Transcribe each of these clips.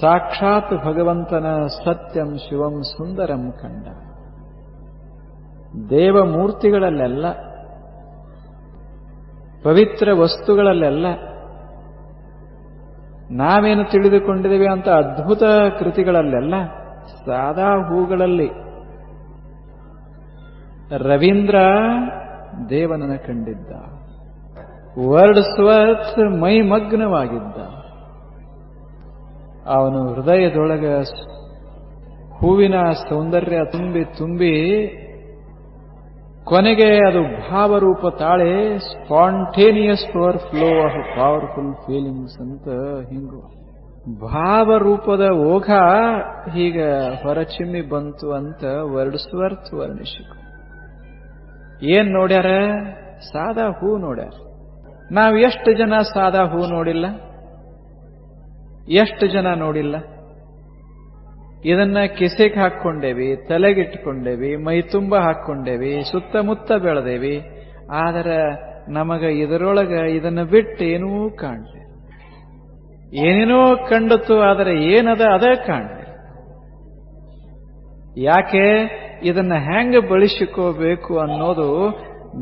ಸಾಕ್ಷಾತ್ ಭಗವಂತನ ಸತ್ಯಂ ಶಿವಂ ಸುಂದರಂ ಕಂಡ. ದೇವಮೂರ್ತಿಗಳಲ್ಲೆಲ್ಲ, ಪವಿತ್ರ ವಸ್ತುಗಳಲ್ಲೆಲ್ಲ ನಾವೇನು ತಿಳಿದುಕೊಂಡಿದ್ದೇವೆ ಅಂತ ಅದ್ಭುತ ಕೃತಿಗಳಲ್ಲೆಲ್ಲ, ಸಾದಾ ಹೂಗಳಲ್ಲಿ ರವೀಂದ್ರ ದೇವನನ್ನು ಕಂಡಿದ್ದ. ವರ್ಡ್ ಮೈ ಮೈಮಗ್ನವಾಗಿದ್ದ. ಅವನು ಹೃದಯದೊಳಗೆ ಹೂವಿನ ಸೌಂದರ್ಯ ತುಂಬಿ ತುಂಬಿ ಕೊನೆಗೆ ಅದು ಭಾವರೂಪ ತಾಳೆ spontaneous power flow of powerful feelings ಅಂತ ಹಿಂಗು. ಭಾವರೂಪದ ಓಘ ಹೀಗ ಹೊರಚಿಮ್ಮಿ ಬಂತು ಅಂತ ವರ್ಡ್ಸ್ವರ್ತ್ ವರ್ಣಿಸಿಕು ಏನ್ ನೋಡ್ಯಾರ? ಸಾದಾ ಹೂ ನೋಡ್ಯಾರ. ನಾವ್ ಎಷ್ಟು ಜನ ಸಾದಾ ಹೂ ನೋಡಿಲ್ಲ? ಎಷ್ಟು ಜನ ನೋಡಿಲ್ಲ? ಇದನ್ನ ಕೆಸೆಗೆ ಹಾಕ್ಕೊಂಡೇವಿ ತಲೆಗಿಟ್ಕೊಂಡೇವಿ ಮೈ ತುಂಬ ಹಾಕ್ಕೊಂಡೇವಿ, ಸುತ್ತಮುತ್ತ ಬೆಳೆದೇವಿ. ಆದರೆ ನಮಗ ಇದರೊಳಗ ಇದನ್ನ ಬಿಟ್ಟು ಏನೂ ಕಾಣಲಿ. ಏನೇನೋ ಕಂಡತು ಆದರೆ ಏನದ ಅದೇ ಕಾಣಲಿ. ಯಾಕೆ ಇದನ್ನ ಹೆಂಗ ಬಳಸಿಕೋಬೇಕು ಅನ್ನೋದು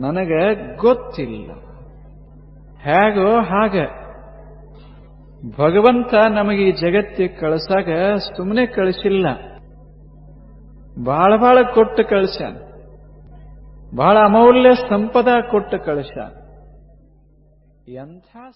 ನನಗೆ ಗೊತ್ತಿಲ್ಲ. ಹೇಗೋ ಹಾಗ. ಭಗವಂತ ನಮಗೆ ಈ ಜಗತ್ತಿಗೆ ಕಳಿಸಾಗ ಸುಮ್ಮನೆ ಕಳಿಸಿಲ್ಲ. ಬಹಳ ಬಹಳ ಕೊಟ್ಟು ಕಳಿಸ ಬಹಳ ಅಮೌಲ್ಯ ಸಂಪದ ಕೊಟ್ಟು ಕಳಿಸ ಎಂಥ